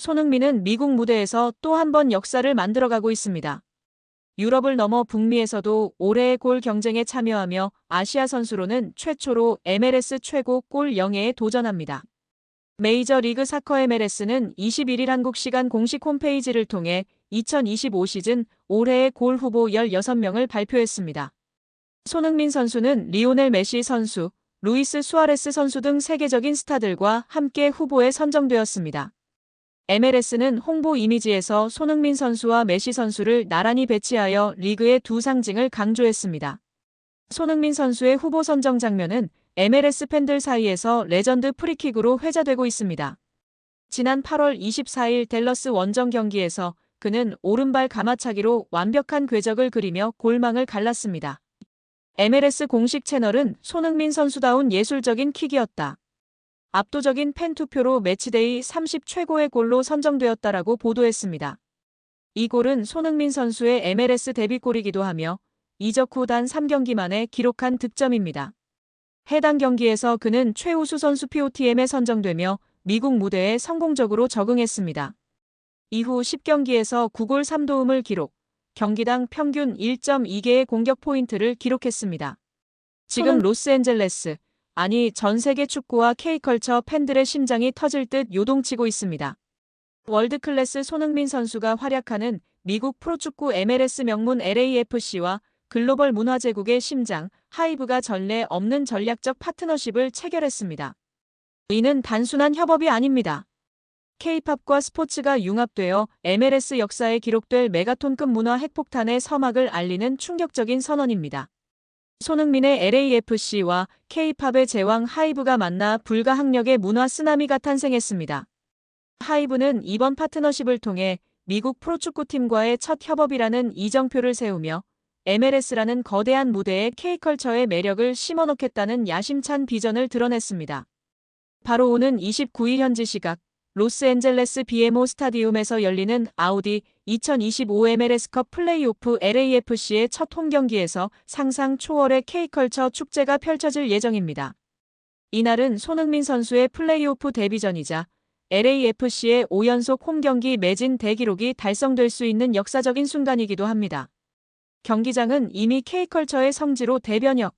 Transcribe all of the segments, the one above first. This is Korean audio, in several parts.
손흥민은 미국 무대에서 또 한 번 역사를 만들어가고 있습니다. 유럽을 넘어 북미에서도 올해의 골 경쟁에 참여하며 아시아 선수로는 최초로 MLS 최고 골 영예에 도전합니다. 메이저 리그 사커 MLS는 21일 한국 시간 공식 홈페이지를 통해 2025 시즌 올해의 골 후보 16명을 발표했습니다. 손흥민 선수는 리오넬 메시 선수, 루이스 수아레스 선수 등 세계적인 스타들과 함께 후보에 선정되었습니다. MLS는 홍보 이미지에서 손흥민 선수와 메시 선수를 나란히 배치하여 리그의 두 상징을 강조했습니다. 손흥민 선수의 후보 선정 장면은 MLS 팬들 사이에서 레전드 프리킥으로 회자되고 있습니다. 지난 8월 24일 댈러스 원정 경기에서 그는 오른발 가마차기로 완벽한 궤적을 그리며 골망을 갈랐습니다. MLS 공식 채널은 손흥민 선수다운 예술적인 킥이었다. 압도적인 팬 투표로 매치데이 30 최고의 골로 선정되었다라고 보도했습니다. 이 골은 손흥민 선수의 MLS 데뷔골이기도 하며 이적 후 단 3경기 만에 기록한 득점입니다. 해당 경기에서 그는 최우수 선수 POTM에 선정되며 미국 무대에 성공적으로 적응했습니다. 이후 10경기에서 9골 3도움을 기록, 경기당 평균 1.2개의 공격 포인트를 기록했습니다. 지금 로스앤젤레스, 아니 전 세계 축구와 K컬처 팬들의 심장이 터질 듯 요동치고 있습니다. 월드클래스 손흥민 선수가 활약하는 미국 프로축구 MLS 명문 LAFC와 글로벌 문화제국의 심장 하이브가 전례 없는 전략적 파트너십을 체결했습니다. 이는 단순한 협업이 아닙니다. K-팝과 스포츠가 융합되어 MLS 역사에 기록될 메가톤급 문화 핵폭탄의 서막을 알리는 충격적인 선언입니다. 손흥민의 LAFC와 K-팝의 제왕 하이브가 만나 불가항력의 문화 쓰나미가 탄생했습니다. 하이브는 이번 파트너십을 통해 미국 프로축구팀과의 첫 협업이라는 이정표를 세우며 MLS라는 거대한 무대에 K컬처의 매력을 심어넣겠다는 야심찬 비전을 드러냈습니다. 바로 오는 29일 현지 시각 로스앤젤레스 BMO 스타디움에서 열리는 아우디 2025 MLS컵 플레이오프 LAFC의 첫 홈경기에서 상상 초월의 K컬처 축제가 펼쳐질 예정입니다. 이날은 손흥민 선수의 플레이오프 데뷔전이자 LAFC의 5연속 홈경기 매진 대기록이 달성될 수 있는 역사적인 순간이기도 합니다. 경기장은 이미 K컬처의 성지로 대변역.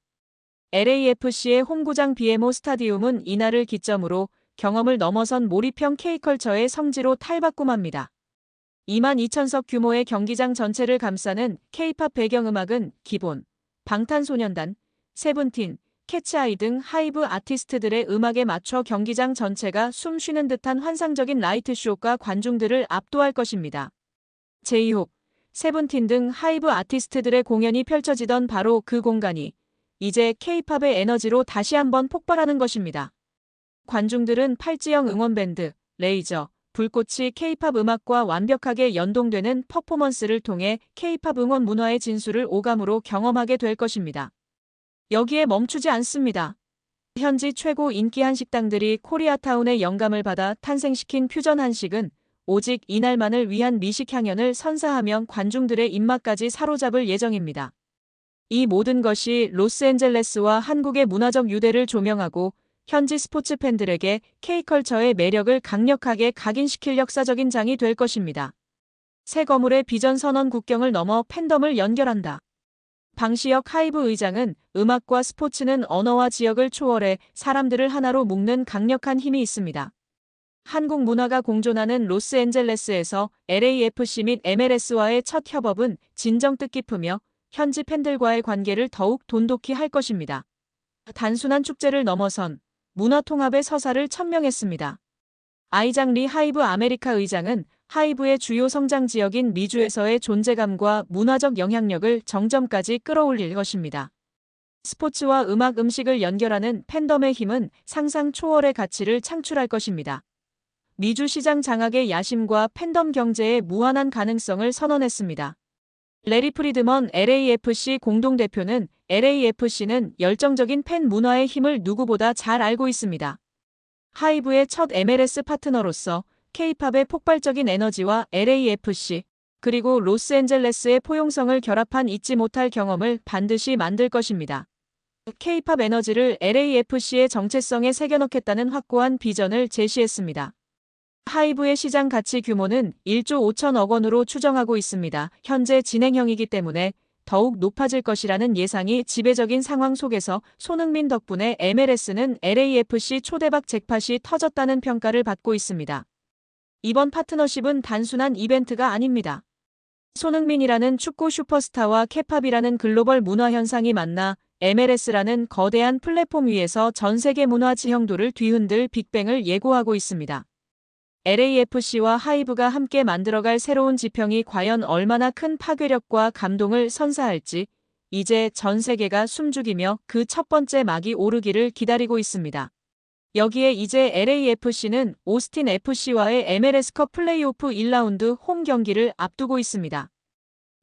LAFC의 홈구장 BMO 스타디움은 이날을 기점으로 경험을 넘어선 몰입형 K컬처의 성지로 탈바꿈합니다. 2만 2천석 규모의 경기장 전체를 감싸는 K-팝 배경음악은 기본, 방탄소년단, 세븐틴, 캐치아이 등 하이브 아티스트들의 음악에 맞춰 경기장 전체가 숨 쉬는 듯한 환상적인 라이트 쇼가 관중들을 압도할 것입니다. 제이홉, 세븐틴 등 하이브 아티스트들의 공연이 펼쳐지던 바로 그 공간이 이제 케이팝의 에너지로 다시 한번 폭발하는 것입니다. 관중들은 팔찌형 응원밴드, 레이저, 불꽃이 케이팝 음악과 완벽하게 연동되는 퍼포먼스를 통해 케이팝 응원 문화의 진수를 오감으로 경험하게 될 것입니다. 여기에 멈추지 않습니다. 현지 최고 인기 한식당들이 코리아타운의 영감을 받아 탄생시킨 퓨전 한식은 오직 이날만을 위한 미식 향연을 선사하며 관중들의 입맛까지 사로잡을 예정입니다. 이 모든 것이 로스앤젤레스와 한국의 문화적 유대를 조명하고 현지 스포츠 팬들에게 K컬처의 매력을 강력하게 각인시킬 역사적인 장이 될 것입니다. 새 거물의 비전 선언 국경을 넘어 팬덤을 연결한다. 방시혁 하이브 의장은 음악과 스포츠는 언어와 지역을 초월해 사람들을 하나로 묶는 강력한 힘이 있습니다. 한국 문화가 공존하는 로스앤젤레스에서 LAFC 및 MLS와의 첫 협업은 진정 뜻깊으며 현지 팬들과의 관계를 더욱 돈독히 할 것입니다. 단순한 축제를 넘어선 문화 통합의 서사를 천명했습니다. 아이장 리 하이브 아메리카 의장은 하이브의 주요 성장 지역인 미주에서의 존재감과 문화적 영향력을 정점까지 끌어올릴 것입니다. 스포츠와 음악 음식을 연결하는 팬덤의 힘은 상상 초월의 가치를 창출할 것입니다. 미주 시장 장악의 야심과 팬덤 경제의 무한한 가능성을 선언했습니다. 레리 프리드먼 LAFC 공동대표는 LAFC는 열정적인 팬 문화의 힘을 누구보다 잘 알고 있습니다. 하이브의 첫 MLS 파트너로서 K-팝의 폭발적인 에너지와 LAFC 그리고 로스앤젤레스의 포용성을 결합한 잊지 못할 경험을 반드시 만들 것입니다. K-팝 에너지를 LAFC의 정체성에 새겨넣겠다는 확고한 비전을 제시했습니다. 하이브의 시장 가치 규모는 1조 5천억 원으로 추정하고 있습니다. 현재 진행형이기 때문에 더욱 높아질 것이라는 예상이 지배적인 상황 속에서 손흥민 덕분에 MLS는 LAFC 초대박 잭팟이 터졌다는 평가를 받고 있습니다. 이번 파트너십은 단순한 이벤트가 아닙니다. 손흥민이라는 축구 슈퍼스타와 케팝이라는 글로벌 문화 현상이 만나 MLS라는 거대한 플랫폼 위에서 전 세계 문화 지형도를 뒤흔들 빅뱅을 예고하고 있습니다. LAFC와 하이브가 함께 만들어갈 새로운 지평이 과연 얼마나 큰 파괴력과 감동을 선사할지 이제 전 세계가 숨죽이며 그 첫 번째 막이 오르기를 기다리고 있습니다. 여기에 이제 LAFC는 오스틴 FC와의 MLS컵 플레이오프 1라운드 홈 경기를 앞두고 있습니다.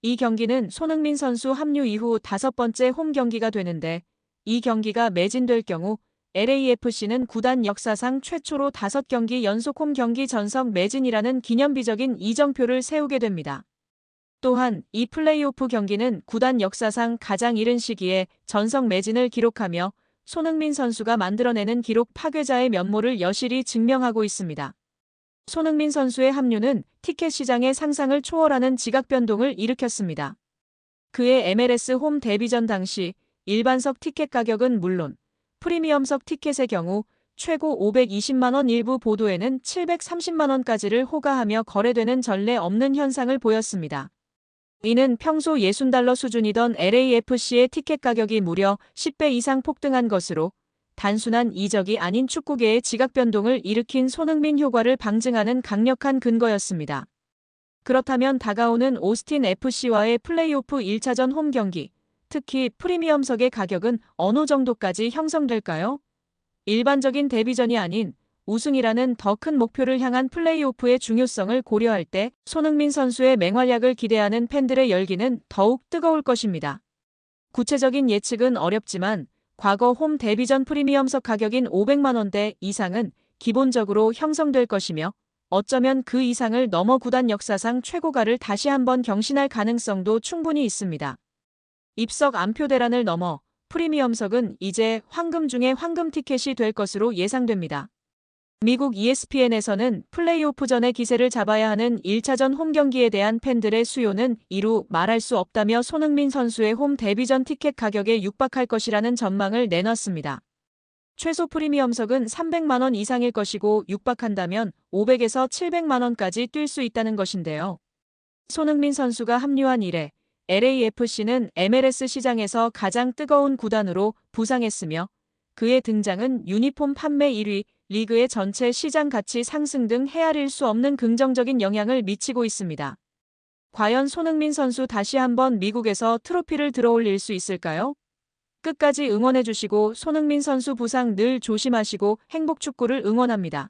이 경기는 손흥민 선수 합류 이후 다섯 번째 홈 경기가 되는데 이 경기가 매진될 경우 LAFC는 구단 역사상 최초로 5경기 연속 홈 경기 전석 매진이라는 기념비적인 이정표를 세우게 됩니다. 또한 이 플레이오프 경기는 구단 역사상 가장 이른 시기에 전석 매진을 기록하며 손흥민 선수가 만들어내는 기록 파괴자의 면모를 여실히 증명하고 있습니다. 손흥민 선수의 합류는 티켓 시장의 상상을 초월하는 지각 변동을 일으켰습니다. 그의 MLS 홈 데뷔전 당시 일반석 티켓 가격은 물론 프리미엄석 티켓의 경우 최고 520만원 일부 보도에는 730만원까지를 호가하며 거래되는 전례 없는 현상을 보였습니다. 이는 평소 60달러 수준이던 LAFC의 티켓 가격이 무려 10배 이상 폭등한 것으로 단순한 이적이 아닌 축구계의 지각 변동을 일으킨 손흥민 효과를 방증하는 강력한 근거였습니다. 그렇다면 다가오는 오스틴 FC와의 플레이오프 1차전 홈 경기, 특히 프리미엄석의 가격은 어느 정도까지 형성될까요? 일반적인 데뷔전이 아닌 우승이라는 더 큰 목표를 향한 플레이오프의 중요성을 고려할 때 손흥민 선수의 맹활약을 기대하는 팬들의 열기는 더욱 뜨거울 것입니다. 구체적인 예측은 어렵지만 과거 홈 데뷔전 프리미엄석 가격인 500만원대 이상은 기본적으로 형성될 것이며 어쩌면 그 이상을 넘어 구단 역사상 최고가를 다시 한번 경신할 가능성도 충분히 있습니다. 입석 안표 대란을 넘어 프리미엄석은 이제 황금 중의 황금 티켓이 될 것으로 예상됩니다. 미국 ESPN에서는 플레이오프 전에 기세를 잡아야 하는 1차전 홈 경기에 대한 팬들의 수요는 이루 말할 수 없다며 손흥민 선수의 홈 데뷔전 티켓 가격에 육박할 것이라는 전망을 내놨습니다. 최소 프리미엄석은 300만원 이상일 것이고 육박한다면 500에서 700만원까지 뛸 수 있다는 것인데요. 손흥민 선수가 합류한 이래 LAFC는 MLS 시장에서 가장 뜨거운 구단으로 부상했으며 그의 등장은 유니폼 판매 1위, 리그의 전체 시장 가치 상승 등 헤아릴 수 없는 긍정적인 영향을 미치고 있습니다. 과연 손흥민 선수 다시 한번 미국에서 트로피를 들어올릴 수 있을까요? 끝까지 응원해주시고 손흥민 선수 부상 늘 조심하시고 행복 축구를 응원합니다.